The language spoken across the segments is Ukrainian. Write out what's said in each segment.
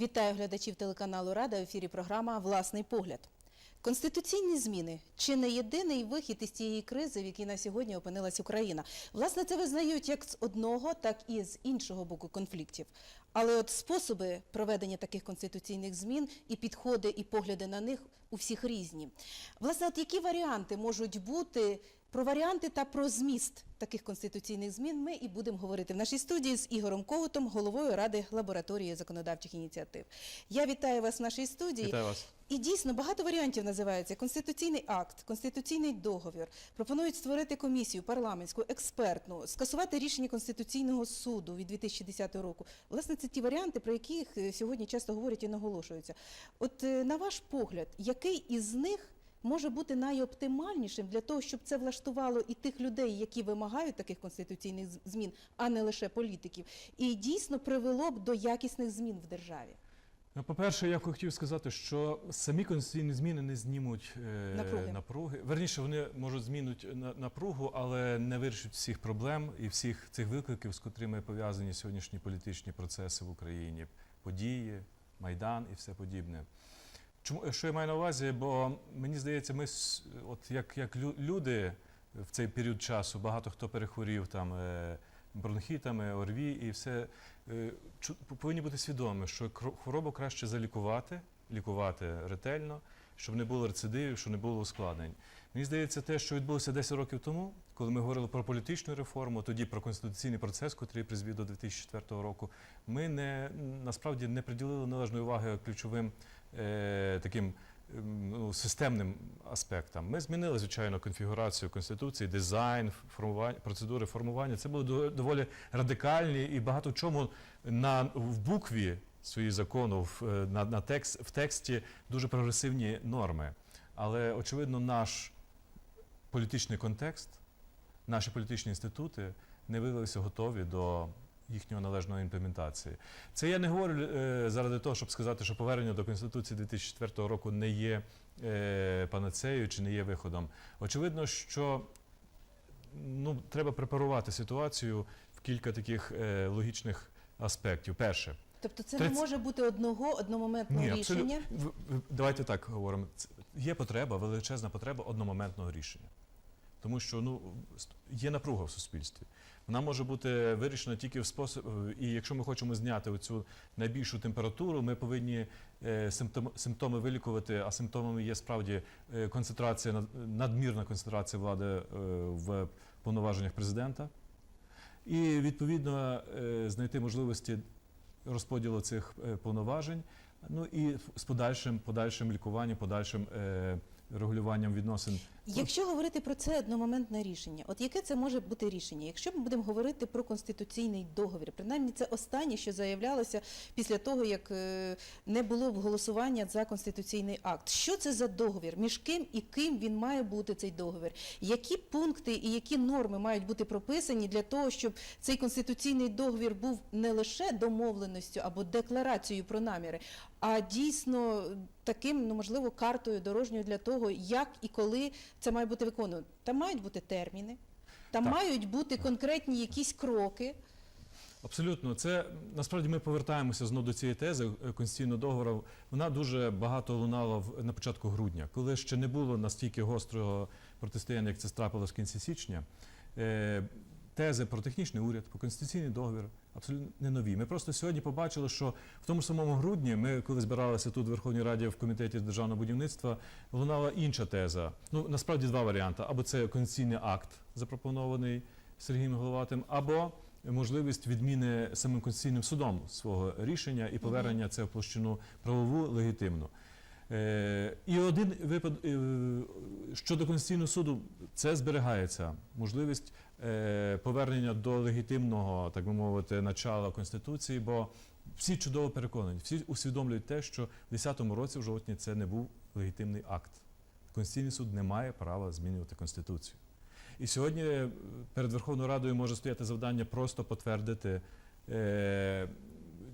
Вітаю глядачів телеканалу Рада. В ефірі програма Власний погляд. Конституційні зміни чи не єдиний вихід із цієї кризи, в якій на сьогодні опинилась Україна. Власне, це визнають як з одного, так і з іншого боку конфліктів. Але от способи проведення таких конституційних змін і підходи, і погляди на них у всіх різні. Власне, от які варіанти можуть бути про варіанти та про зміст таких конституційних змін ми і будемо говорити в нашій студії з Ігорем Когутом, головою ради лабораторії законодавчих ініціатив. Я вітаю вас в нашій студії. Вітаю вас. І дійсно багато варіантів називається конституційний акт, конституційний договір. Пропонують створити комісію парламентську, експертну, скасувати рішення конституційного суду від 2010 року. Власне, це ті варіанти, про яких е, сьогодні часто говорять і наголошуються. От е, на ваш погляд, який із них може бути найоптимальнішим для того, щоб це влаштувало і тих людей, які вимагають таких конституційних змін, а не лише політиків, і дійсно привело б до якісних змін в державі? Ну, по-перше, я б хотів сказати, що самі конституційні зміни не знімуть е, Напруги. напруги. Верніше, вони можуть змінити на- напругу, але не вирішать всіх проблем і всіх цих викликів, з котрими пов'язані сьогоднішні політичні процеси в Україні, події, майдан і все подібне. Чому що я маю на увазі? Бо мені здається, ми от як, як люди в цей період часу, багато хто перехворів там е, бронхітами, ОРВІ і все е, повинні бути свідомі, що хворобу краще залікувати, лікувати ретельно, щоб не було рецидивів, щоб не було ускладнень. Мені здається, те, що відбулося 10 років тому, коли ми говорили про політичну реформу, тоді про конституційний процес, який призвів до 2004 року, ми не насправді не приділили належної уваги ключовим таким ем, ну, системним аспектам. Ми змінили, звичайно, конфігурацію конституції, дизайн, формування, процедури формування. Це були доволі радикальні і багато в чому на в букві своїх закону, в, е, на, на текст, в тексті дуже прогресивні норми. Але очевидно, наш політичний контекст, наші політичні інститути не виявилися готові до їхньої належної імплементації. Це я не говорю е, заради того, щоб сказати, що повернення до Конституції 2004 року не є е, панацеєю чи не є виходом. Очевидно, що ну, треба препарувати ситуацію в кілька таких е, логічних аспектів. Перше, Тобто це не може бути одного одномоментного ні, рішення. В- Давайте так говоримо. Є потреба, величезна потреба одномоментного рішення. Тому що ну, є напруга в суспільстві. Вона може бути вирішена тільки в спосіб, і якщо ми хочемо зняти цю найбільшу температуру, ми повинні е, симптоми вилікувати, а симптомами є справді е, концентрація, над- надмірна концентрація влади е, в повноваженнях президента. І відповідно знайти можливості розподілу цих повноважень, ну і з подальшим, подальшим лікуванням, подальшим регулюванням відносин. Якщо говорити про це одномоментне рішення, от яке це може бути рішення? Якщо ми будемо говорити про конституційний договір, принаймні це останнє, що заявлялося після того, як е, не було голосування за конституційний акт. Що це за договір? Між ким і ким він має бути цей договір? Які пункти і які норми мають бути прописані для того, щоб цей конституційний договір був не лише домовленістю або декларацією про наміри, а дійсно таким, ну можливо, картою дорожньою для того, як і коли це має бути виконано. Там мають бути терміни, там Так. мають бути конкретні якісь кроки. Абсолютно, це насправді ми повертаємося знову до цієї тези е, конституційного договору. Вона дуже багато лунала в на початку грудня, коли ще не було настільки гострого протистояння, як це трапилось в кінці січня. Тези про технічний уряд, про конституційний договір абсолютно не нові. Ми просто сьогодні побачили, що в тому самому грудні ми, коли збиралися тут в Верховній Раді в комітеті з державного будівництва, лунала інша теза. Ну насправді два варіанти: або це конституційний акт, запропонований Сергієм Головатим, або можливість відміни самим конституційним судом свого рішення і повернення це в площину правову легітимну. Е, і один випад е, щодо Конституційного суду, це зберігається можливість е, повернення до легітимного, так би мовити, начала Конституції, бо всі чудово переконані, всі усвідомлюють те, що в 10-му році в жовтні це не був легітимний акт. Конституційний суд не має права змінювати Конституцію. І сьогодні перед Верховною Радою може стояти завдання просто потвердити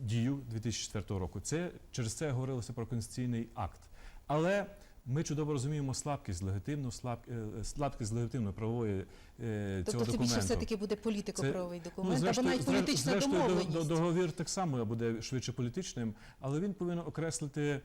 дію 2004 року. Це через це говорилося про конституційний акт. Але Ми чудово розуміємо слабкість легітимну, слаб, е, слабкість легітимної правової е, Тобто цього це більше все-таки буде політико-правовий документ, або навіть політична зрештою, домовленість. договір так само буде швидше політичним, але він повинен окреслити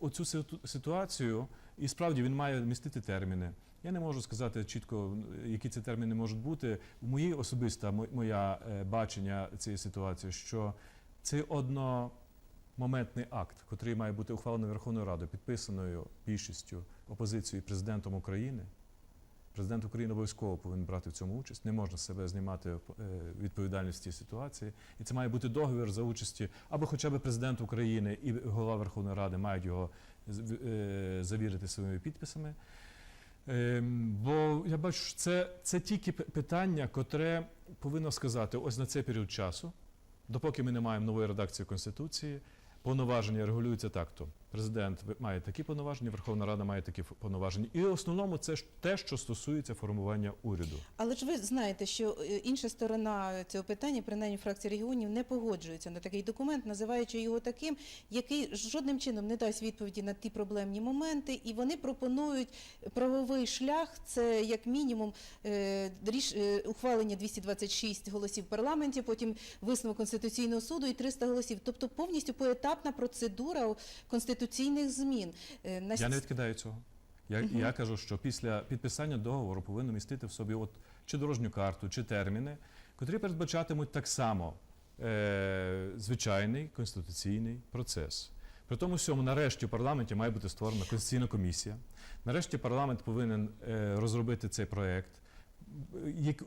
оцю ситуацію, і справді він має містити терміни. Я не можу сказати чітко, які ці терміни можуть бути. Моє особисте мо- моя е, бачення цієї ситуації, що це одномоментний акт, який має бути ухвалений Верховною Радою, підписаною більшістю опозицією і президентом України. Президент України обов'язково повинен брати в цьому участь. Не можна себе знімати е, відповідальність в цій ситуації. І це має бути договір за участі або хоча б президент України і голова Верховної Ради мають його е, завірити своїми підписами. Ем, Бо я бачу, що це, це тільки питання, котре повинно сказати ось на цей період часу, допоки ми не маємо нової редакції Конституції, повноваження регулюються так-то. Президент має такі повноваження, Верховна Рада має такі повноваження. І в основному це ж те, що стосується формування уряду. Але ж ви знаєте, що е, інша сторона цього питання, принаймні фракція регіонів, не погоджується на такий документ, називаючи його таким, який жодним чином не дасть відповіді на ті проблемні моменти, і вони пропонують правовий шлях. Це як мінімум е, ріш, е, ухвалення 226 голосів парламенті, потім висновок конституційного суду і 300 голосів. Тобто повністю поетапна процедура конституційних змін. Е, на Я не відкидаю цього. Я, Мгм. я кажу, що після підписання договору повинно містити в собі от чи дорожню карту, чи терміни, котрі передбачатимуть так само е, звичайний конституційний процес. При тому всьому, нарешті, в парламенті має бути створена конституційна комісія. Нарешті парламент повинен е, розробити цей проект.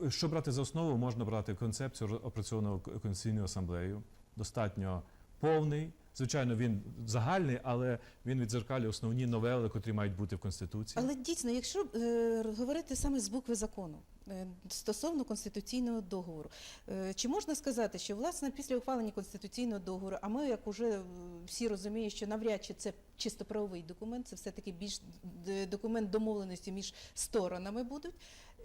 Що брати за основу, можна брати концепцію опрацьованого Конституційною асамблеєю. Достатньо повний. Звичайно, він загальний, але він відзеркалює основні новели, котрі мають бути в Конституції. Але дійсно, якщо е, говорити саме з букви закону е, стосовно конституційного договору, е, чи можна сказати, що власне після ухвалення конституційного договору, а ми, як уже всі розуміємо, що навряд чи це чисто правовий документ, це все таки більш документ домовленості між сторонами будуть.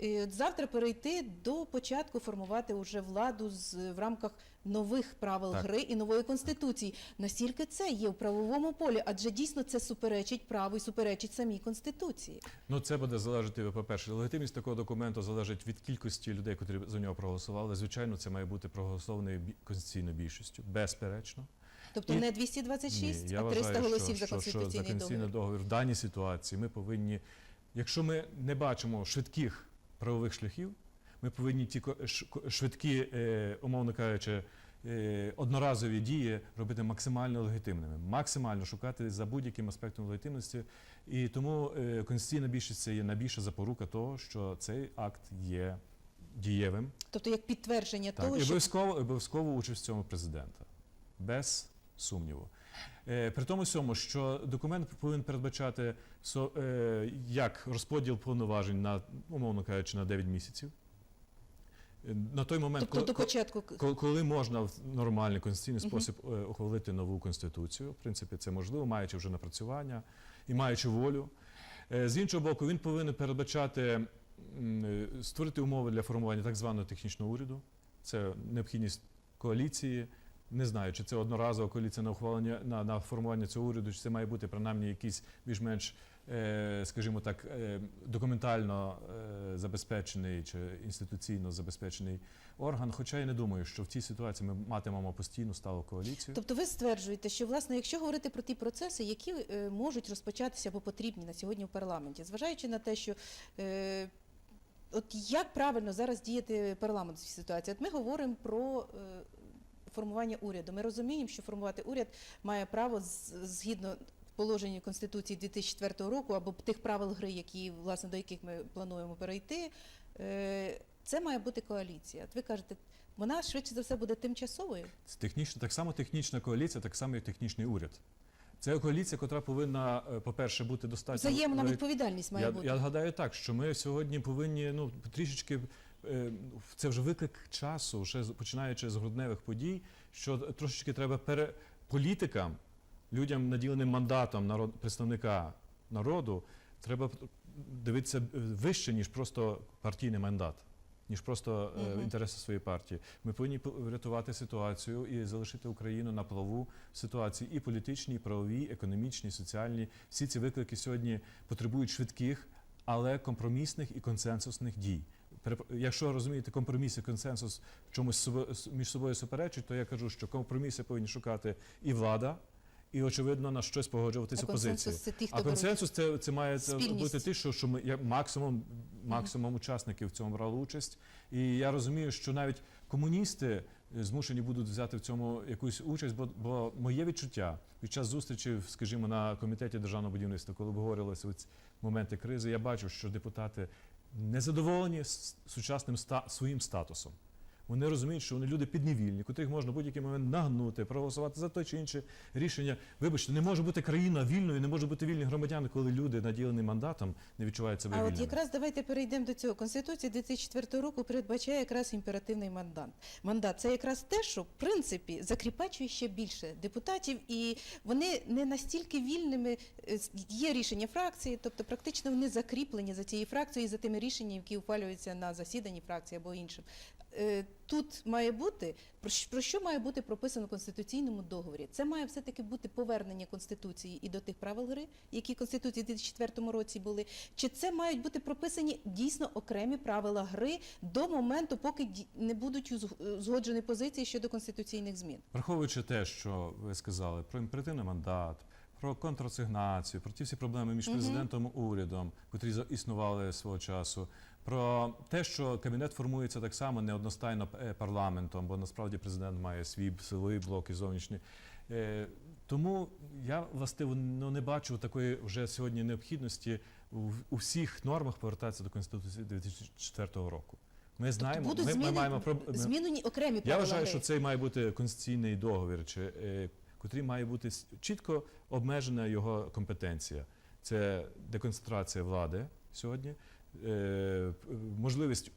е, Завтра перейти до початку формувати уже владу з в рамках нових правил Так. гри і нової конституції. Настільки це є в правовому полі, адже дійсно це суперечить праву і суперечить самій конституції. Ну, це буде залежати, по-перше, легітимність такого документу залежить від кількості людей, котрі за нього проголосували. Звичайно, це має бути проголосований бі- конституційною більшістю, безперечно. Тобто І- не 226, Ні, я а 300 вважаю, голосів що, за що, що за конституційний конституційний договір. договір в даній ситуації ми повинні, якщо ми не бачимо швидких правових шляхів, ми повинні ті швидкі, е, умовно кажучи, е, одноразові дії робити максимально легітимними, максимально шукати за будь-яким аспектом легітимності. І тому е, конституційна більшість це є найбільша запорука того, що цей акт є дієвим. Тобто як підтвердження Так, того, і що обов'язково обов'язково участь в цьому президента. Без сумніву. Е, при тому всьому, що документ повинен передбачати е, як розподіл повноважень на, умовно кажучи, на 9 місяців. Е, На той момент, тобто до коли, початку коли, можна в нормальний конституційний спосіб е, ухвалити нову конституцію, в принципі, це можливо, маючи вже напрацювання і маючи волю. З іншого боку, він повинен передбачати створити умови для формування так званого технічного уряду. Це необхідність коаліції. Не знаю, чи це одноразова коаліція на ухвалення на, на формування цього уряду, чи це має бути принаймні якийсь більш-менш, е, скажімо так, е, документально е, забезпечений чи інституційно забезпечений орган. Хоча я не думаю, що в цій ситуації ми матимемо постійну сталу коаліцію. Тобто ви стверджуєте, що власне, якщо говорити про ті процеси, які е, можуть розпочатися або потрібні на сьогодні в парламенті, зважаючи на те, що е, от як правильно зараз діяти парламент в цій ситуації? От ми говоримо про е, формування уряду. Ми розуміємо, що формувати уряд має право згідно положення Конституції 2004 року або тих правил гри, які власне до яких ми плануємо перейти. Е, це має бути коаліція. От ви кажете, вона швидше за все буде тимчасовою. Це технічна, так само технічна коаліція, так само і технічний уряд. Це коаліція, яка повинна, е, по-перше, бути достатньо Взаємна відповідальність має Я, бути. я гадаю так, що ми сьогодні повинні ну трішечки. Е, Це вже виклик часу, ще починаючи з грудневих подій, що трошечки треба пере політикам, людям, наділеним мандатом народ представника народу, треба дивитися е, вище ніж просто партійний мандат. ніж просто Мгм. інтереси своєї партії. Ми повинні врятувати ситуацію і залишити Україну на плаву в ситуації і політичній, і правовій, економічній, і соціальній. Всі ці виклики сьогодні потребують швидких, але компромісних і консенсусних дій. Якщо розумієте, компроміс і консенсус в чомусь між собою суперечать, то я кажу, що компроміси повинні шукати і влада, і очевидно на щось погоджуватися А це ті, хто А консенсус це, це має Спільність. бути те, що, що ми як максимум, максимум учасників в цьому брали участь. І я розумію, що навіть комуністи е, змушені будуть взяти в цьому якусь участь, бо, бо моє відчуття під час зустрічі, скажімо, на комітеті державного будівництва, коли обговорювалися ці моменти кризи, я бачив, що депутати незадоволені сучасним ста, своїм статусом. Вони розуміють, що вони люди підневільні, котрих можна в будь-який момент нагнути, проголосувати за те чи інше рішення. Вибачте, не може бути країна вільною, не може бути вільні громадяни, коли люди, наділені мандатом, не відчувають себе А вільними. от якраз давайте перейдемо до цього. Конституція 2004 року передбачає якраз імперативний мандат. Мандат це якраз те, що в принципі закріпачує ще більше депутатів, і вони не настільки вільними. е, Є рішення фракції, тобто практично вони закріплені за цією фракцією, і за тими рішеннями, які ухвалюються на засіданні фракції або іншим. Е, Тут має бути про що- має бути прописано в конституційному договорі? Це має все таки бути повернення конституції і до тих правил гри, які конституції в 2004 році були. Чи це мають бути прописані дійсно окремі правила гри до моменту, поки не будуть уз- узгоджені позиції щодо конституційних змін? Враховуючи те, що ви сказали про імперативний мандат, про контрасигнацію, про ті всі проблеми між президентом і урядом, котрі існували свого часу, про те, що кабінет формується так само не одностайно е, парламентом, бо насправді президент має свій силовий блок і зовнішній. Е, Тому я властиво ну, не бачу такої вже сьогодні необхідності у, всіх нормах повертатися до Конституції 2004 року. Ми знаємо, будуть ми, ми маємо ми- змінені окремі я вважаю, що це має бути конституційний договір, чи котрий має бути чітко обмежена його компетенція. Це деконцентрація влади сьогодні, е, можливість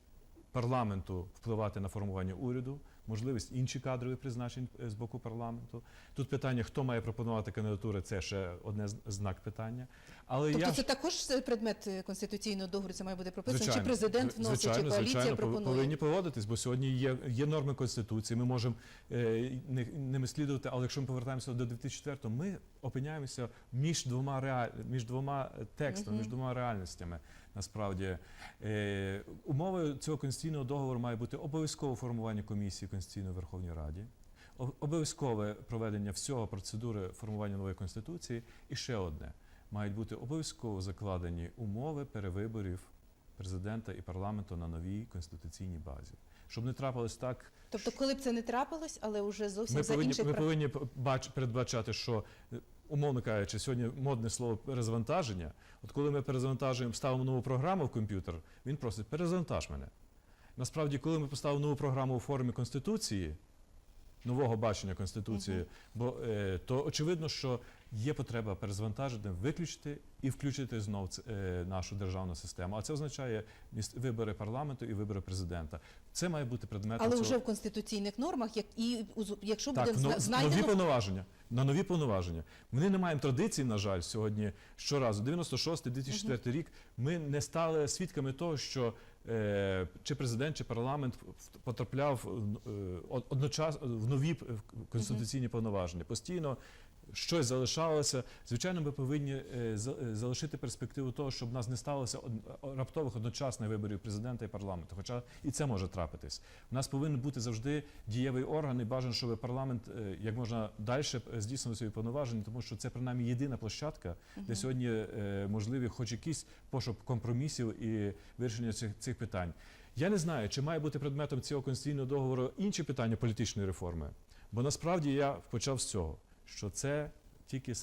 парламенту впливати на формування уряду, можливість інші кадрові призначень е, з боку парламенту. Тут питання, хто має пропонувати кандидатури, це ще одне знак питання. Але Тобто я це також предмет е, конституційного договору, це має бути прописано, Звичайно. чи президент вносить, звичайно, чи коаліція звичайно, пропонує. повинні поводитись, бо сьогодні є, є норми конституції. Ми можемо е, не- ними слідувати, але якщо ми повертаємося до 2004 ми опиняємося між двома реаль... між двома текстами, Мгм. між двома реальностями. Насправді е, умовою цього конституційного договору має бути обов'язкове формування комісії конституційної в Верховній Раді. Обов'язкове проведення всього процедури формування нової конституції, і ще одне мають бути обов'язково закладені умови перевиборів президента і парламенту на новій конституційній базі. Щоб не трапилось так, Тобто, коли б це не трапилось, але вже зовсім ми за повинні, інших ми повинні бач, передбачати, що е, умовно кажучи, сьогодні модне слово перезавантаження. От коли ми перезавантажуємо, ставимо нову програму в комп'ютер, він просить перезавантаж мене. Насправді, коли ми поставимо нову програму у формі конституції, нового бачення конституції, бо е, то очевидно, що є потреба перезвантажити, виключити і включити знов е, нашу державну систему. А це означає вибори парламенту і вибори президента. Це має бути предметом але цього. вже в конституційних нормах, як і якщо Так, буде но- зна- нові повноваження. На нові повноваження. Ми не маємо традиції, на жаль, сьогодні щоразу. 96-2004 рік ми не стали свідками того, що е, чи президент, чи парламент потрапляв е, од- одночасно в нові конституційні повноваження. Постійно щось залишалося. Звичайно, ми повинні е, е, залишити перспективу того, щоб в нас не сталося раптових одночасних виборів президента і парламенту. Хоча і це може трапитись. У нас повинен бути завжди дієвий орган, і бажано, щоб парламент е, як можна далі здійснював свої повноваження, тому що це принаймні єдина площадка, де сьогодні можливі хоч якийсь пошук компромісів і вирішення цих, цих питань. Я не знаю, чи має бути предметом цього конституційного договору інші питання політичної реформи. Бо насправді я почав з цього, що це тільки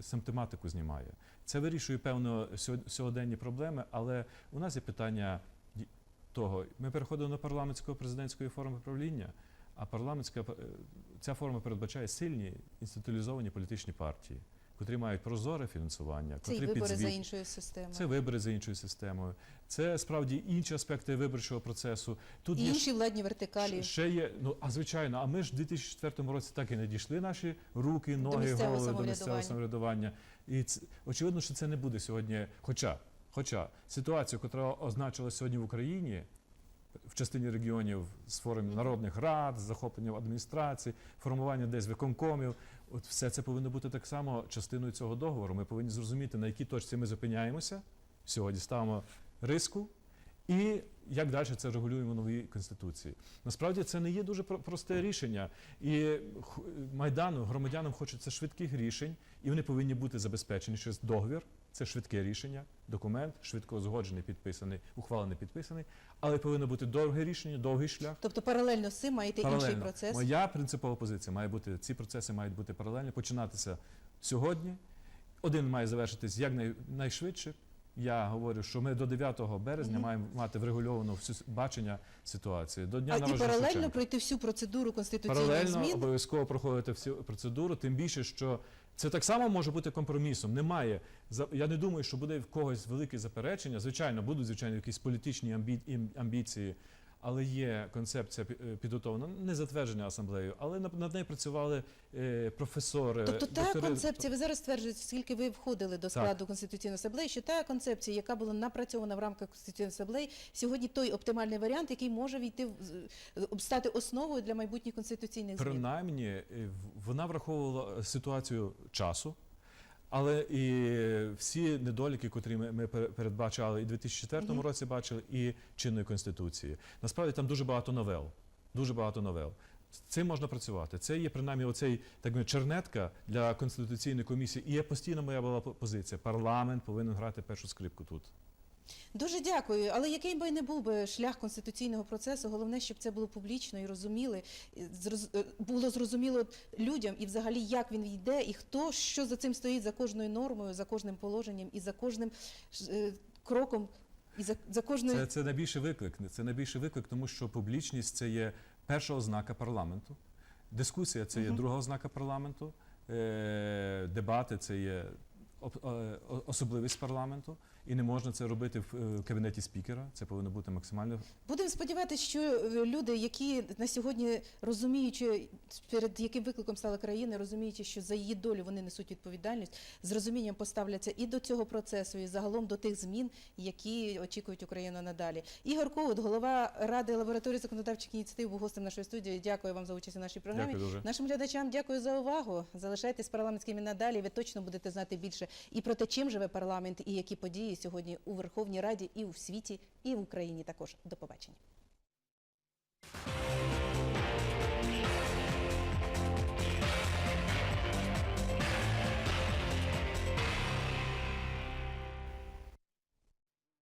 симптоматику знімає. Це вирішує певно сьогоденні проблеми, але у нас є питання того, ми переходимо до парламентської президентської форми правління, а парламентська е, ця форма передбачає сильні інституалізовані політичні партії, котрі мають прозоре фінансування, це і вибори за іншою системою. це вибори за іншою системою. Це справді інші аспекти виборчого процесу. Тут і є інші владні вертикалі. Ще є, ну а звичайно, а ми ж в 2004 році так і не дійшли наші руки, ноги, місцевого голови до місцевого самоврядування. І ц- очевидно, що це не буде сьогодні. Хоча, хоча ситуація, яка означила сьогодні в Україні, в частині регіонів з створення народних рад, захоплення адміністрації, формування десь виконкомів. От все це повинно бути так само частиною цього договору. Ми повинні зрозуміти, на якій точці ми зупиняємося сьогодні, ставимо риску. І як далі це регулюємо в новій конституції? Насправді це не є дуже про- просте рішення. І майдану громадянам хочеться швидких рішень, і вони повинні бути забезпечені через договір. Це швидке рішення, документ, швидко узгоджений, підписаний, ухвалений, підписаний. Але повинно бути довге рішення, довгий шлях. Тобто паралельно з цим маєте інший Паралельно. процес. Моя принципова позиція має бути, ці процеси мають бути паралельно, починатися сьогодні. Один має завершитись якнайшвидше. Я говорю, що ми до 9 березня маємо мати врегульовано всю бачення ситуації. До дня А і народження паралельно Шевченка. пройти всю процедуру конституційних Паралельно змін. обов'язково проходити всю процедуру, тим більше, що це так само може бути компромісом. Немає за- я не думаю, що буде в когось велике заперечення. Звичайно, будуть звичайно якісь політичні амбі... ім- амбіції, але є концепція е, підготовлена не затверджена асамблеєю, але над нею працювали е, професори. Тобто та доктори. концепція, ви зараз стверджуєте, скільки ви входили до складу Конституційної асамблеї, що та концепція, яка була напрацьована в рамках Конституційної асамблеї, сьогодні той оптимальний варіант, який може війти з- стати основою для майбутніх конституційних змін. Принаймні, е, вона враховувала е, ситуацію часу. Але і всі недоліки, котрі ми, ми передбачали і в 2004 Мгм. році бачили, і чинної конституції. Насправді там дуже багато новел. Дуже багато новел. З цим можна працювати. Це є принаймні оцей так би, чернетка для конституційної комісії. І є постійно моя була позиція. Парламент повинен грати першу скрипку тут. Дуже дякую. Але який би не був би шлях конституційного процесу, головне, щоб це було публічно і розуміли, е, було зрозуміло людям і взагалі як він йде, і хто що за цим стоїть за кожною нормою, за кожним положенням і за кожним е, кроком, і за, за кожною Це, це найбільший виклик. Це найбільший виклик, тому що публічність це є перша ознака парламенту. Дискусія це є друга ознака парламенту. Е, дебати це є е, особливість парламенту. І не можна це робити в е, кабінеті спікера. Це повинно бути максимально Будемо сподіватися, що е, люди, які на сьогодні розуміючи, перед яким викликом стала країна, розуміючи, що за її долю вони несуть відповідальність, з розумінням поставляться і до цього процесу, і загалом до тих змін, які очікують Україну надалі. Ігор Ковут, голова ради лабораторії законодавчих ініціатив, був гостем нашої студії. Дякую вам за участь у нашій програмі. дякую дуже. Нашим глядачам дякую за увагу. Залишайтесь парламентськими надалі. Ви точно будете знати більше і про те, чим живе парламент, і які сьогодні у Верховній Раді, і у світі, і в Україні також. До побачення.